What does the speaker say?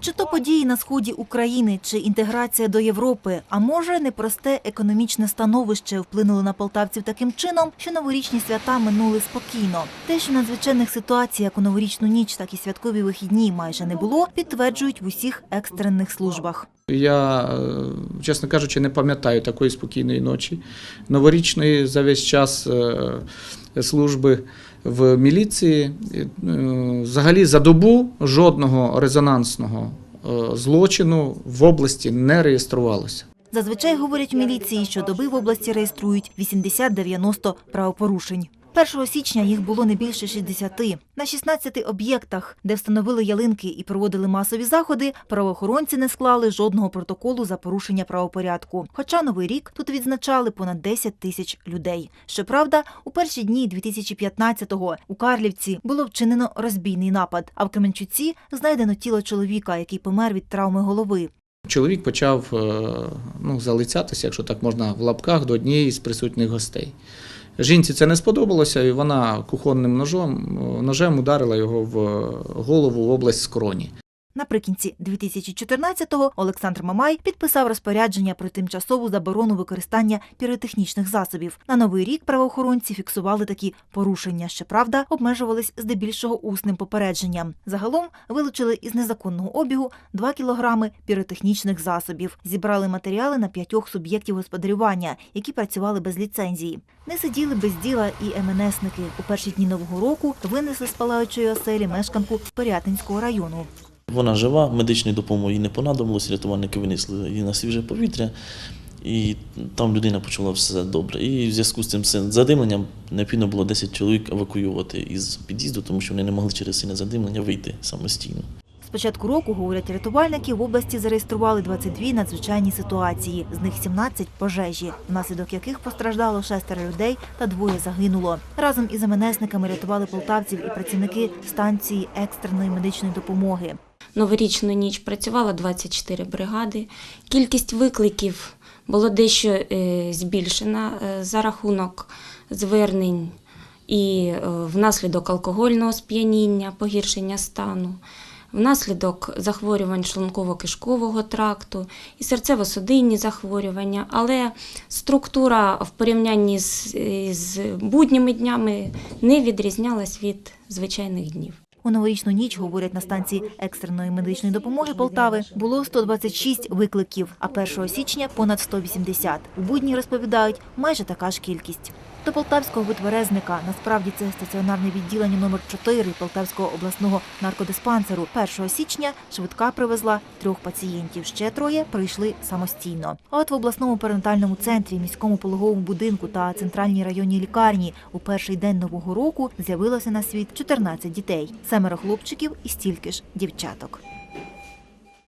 Чи то події на сході України, чи інтеграція до Європи, а може непросте економічне становище вплинуло на полтавців таким чином, що новорічні свята минули спокійно. Те, що надзвичайних ситуацій, як у новорічну ніч, так і святкові вихідні майже не було, підтверджують в усіх екстрених службах. Я, е, чесно кажучи, не пам'ятаю такої спокійної ночі. Новорічної за весь час е, служби в міліції. Е, Взагалі за добу жодного резонансного е, злочину в області не реєструвалося. Зазвичай говорять в міліції, що доби в області реєструють 80-90 правопорушень. 1 січня їх було не більше 60. На 16 об'єктах, де встановили ялинки і проводили масові заходи, правоохоронці не склали жодного протоколу за порушення правопорядку. Хоча новий рік тут відзначали понад 10 тисяч людей. Щоправда, у перші дні 2015-го у Карлівці було вчинено розбійний напад, а в Кременчуці знайдено тіло чоловіка, який помер від травми голови. Чоловік почав е, ну, залицятися, якщо так можна, в лапках до однієї з присутніх гостей. Жінці це не сподобалося, і вона кухонним ножом, ножем ударила його в голову в область скроні. Наприкінці 2014-го Олександр Мамай підписав розпорядження про тимчасову заборону використання піротехнічних засобів. На новий рік правоохоронці фіксували такі порушення. Щоправда, обмежувались здебільшого усним попередженням. Загалом вилучили із незаконного обігу 2 кілограми піротехнічних засобів. Зібрали матеріали на п'ятьох суб'єктів господарювання, які працювали без ліцензії. Не сиділи без діла і МНСники. У перші дні нового року винесли з палаючої оселі мешканку Пирятинського району. Вона жива, медичної допомоги не понадобилось, рятувальники винесли її на свіже повітря, і там людина почула все добре. І в зв'язку з цим задимленням необхідно було 10 чоловік евакуювати із під'їзду, тому що вони не могли через сильне задимлення вийти самостійно. З початку року, говорять рятувальники, в області зареєстрували 22 надзвичайні ситуації, з них 17 – пожежі, внаслідок яких постраждало шестеро людей та двоє загинуло. Разом із МНСниками рятували полтавців і працівники станції екстреної медичної допомоги. Новорічну ніч працювало 24 бригади. Кількість викликів було дещо е, збільшена е, за рахунок звернень і е, внаслідок алкогольного сп'яніння, погіршення стану, внаслідок захворювань шлунково-кишкового тракту і серцево-судинні захворювання. Але структура в порівнянні з, з будніми днями не відрізнялась від звичайних днів. У новорічну ніч, говорять на станції екстреної медичної допомоги Полтави, було 126 викликів, а 1 січня – понад 180. У будні, розповідають, майже така ж кількість. До полтавського витверезника, насправді це стаціонарне відділення номер 4 Полтавського обласного наркодиспансеру. 1 січня швидка привезла трьох пацієнтів. Ще троє прийшли самостійно. А от в обласному перинатальному центрі, міському пологовому будинку та центральній районній лікарні у перший день нового року з'явилося на світ 14 дітей, семеро хлопчиків і стільки ж дівчаток.